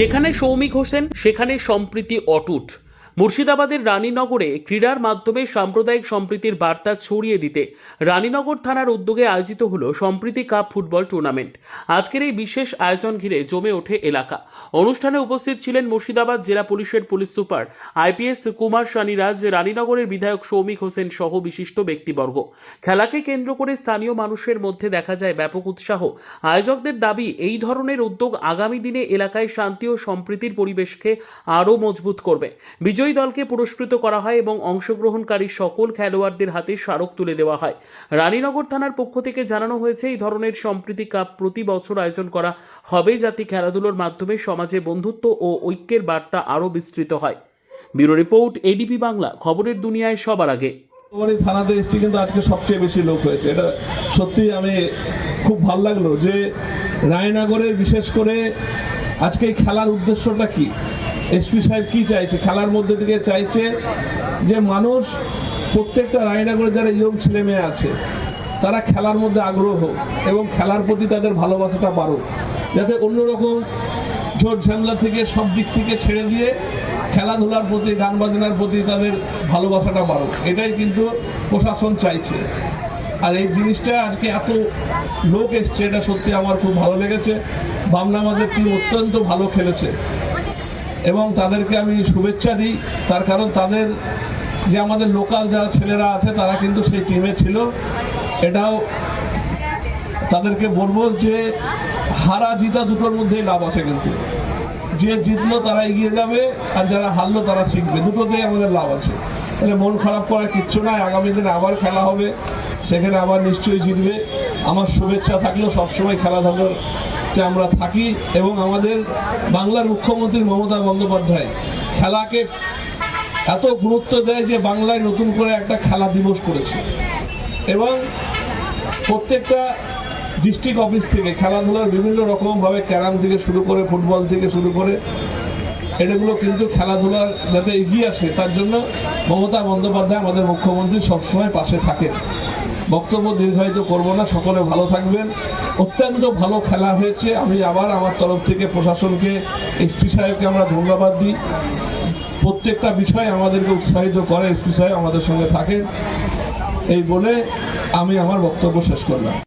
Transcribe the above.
যেখানে সৌমিক হোসেন সেখানে সম্প্রীতি অটুট। মুর্শিদাবাদের রানীনগরে ক্রীড়ার মাধ্যমে সাম্প্রদায়িক সম্প্রীতির বার্তা ছড়িয়ে দিতে রানীনগর থানার উদ্যোগে আয়োজিত হলো সম্প্রীতি কাপ ফুটবল টুর্নামেন্ট। আজকের এই বিশেষ আয়োজন ঘিরে জমে ওঠে এলাকা। অনুষ্ঠানে উপস্থিত ছিলেন মুর্শিদাবাদ জেলা পুলিশের police super, IPS Kumar Saniraj রানীনগরের বিধায়ক সৌমিক হোসেন সহ বিশিষ্ট ব্যক্তিবর্গ। খেলাকে কেন্দ্র করে স্থানীয় মানুষের মধ্যে দেখা যায় ব্যাপক উৎসাহ। আয়োজকদের দাবি, এই ধরনের উদ্যোগ আগামী দিনে এলাকায় শান্তি ও সম্প্রীতির পরিবেশকে আরও মজবুত করবে। বিজয়ী দলকে পুরস্কৃত করা হয় এবং অংশগ্রহণকারী সকল খেলোয়াড়দের হাতে স্মারক তুলে দেওয়া হয়। রানীনগর থানার পক্ষ থেকে জানানো হয়েছে, এই ধরনের সম্প্রীতি কাপ প্রতি বছর আয়োজন করা হবে যাতে খেলাধুলোর মাধ্যমে সমাজে বন্ধুত্ব ও ঐক্যের বার্তা আরও বিস্তৃত হয়। ব্যুরো রিপোর্ট এডিপি বাংলা, খবরের দুনিয়ায় সবার আগে। আমারই থানাতে এসেছি কিন্তু আজকে সবচেয়ে বেশি লোক হয়েছে। এটা সত্যি আমি খুব ভালো লাগল যে রায়নগরের বিশেষ করে আজকে এই খেলার উদ্দেশ্যটা কি? এসপি সাহেব কি চাইছে? খেলার মধ্যে থেকে চাইছে যে মানুষ প্রত্যেকটা রায়নগরে যারা ইয়ং ছেলে মেয়ে আছে, তারা খেলার মধ্যে আগ্রহ হোক এবং খেলার প্রতি তাদের ভালোবাসাটা বাড়ুক। যাতে অন্যরকম ঝোট ঝামেলা থেকে সব দিক থেকে ছেড়ে দিয়ে খেলাধুলার প্রতি গান বাজনার প্রতি তাদের ভালোবাসাটা বাড়ুক। এটাই কিন্তু প্রশাসন চাইছে। আর এই জিনিসটা আজকে এত লোক এসছে, এটা সত্যি আমার খুব ভালো লেগেছে। বামনা আমাদের টিম অত্যন্ত ভালো খেলেছে। এবং তাদেরকে আমি শুভেচ্ছা দিই। তার কারণ তাদের যে আমাদের লোকাল যারা ছেলেরা আছে, তারা কিন্তু সেই টিমে ছিল। এটাও তাদেরকে বলব যে, হারা জিতা দুটোর মধ্যেই লাভ আছে কিন্তু। যে জিতলো তারা এগিয়ে যাবে, আর যারা হারলো তারা শিখবে। দুটোতেই আমাদের লাভ আছে। তাহলে মন খারাপ করার কিচ্ছু নাই। আগামী দিনে আবার খেলা হবে, সেখানে আবার নিশ্চয়ই জিতবে। আমার শুভেচ্ছা থাকলেও সবসময় খেলাধুলোতে আমরা থাকি এবং আমাদের বাংলার মুখ্যমন্ত্রী মমতা বন্দ্যোপাধ্যায় খেলাকে এত গুরুত্ব দেয় যে বাংলায় নতুন করে একটা খেলা দিবস করেছে। এবং প্রত্যেকটা ডিস্ট্রিক্ট অফিস থেকে, খেলাধুলার বিভিন্ন রকমভাবে ক্যারাম থেকে শুরু করে, ফুটবল থেকে শুরু করে এটাগুলো কিন্তু খেলাধুলার যাতে এগিয়ে আসে। তার জন্য মমতা বন্দ্যোপাধ্যায় আমাদের মুখ্যমন্ত্রী সবসময় পাশে থাকেন। বক্তব্য দীর্ঘায়িত করব না, সকলে ভালো থাকবেন। অত্যন্ত ভালো খেলা হয়েছে। আমি আবার আমার তরফ থেকে প্রশাসনকে, এসপি সাহেবকে আমরা ধন্যবাদ দিই। প্রত্যেকটা বিষয় আমাদেরকে উৎসাহিত করে, এসপি সাহেব আমাদের সঙ্গে থাকেন। এই বলে আমি আমার বক্তব্য শেষ করলাম।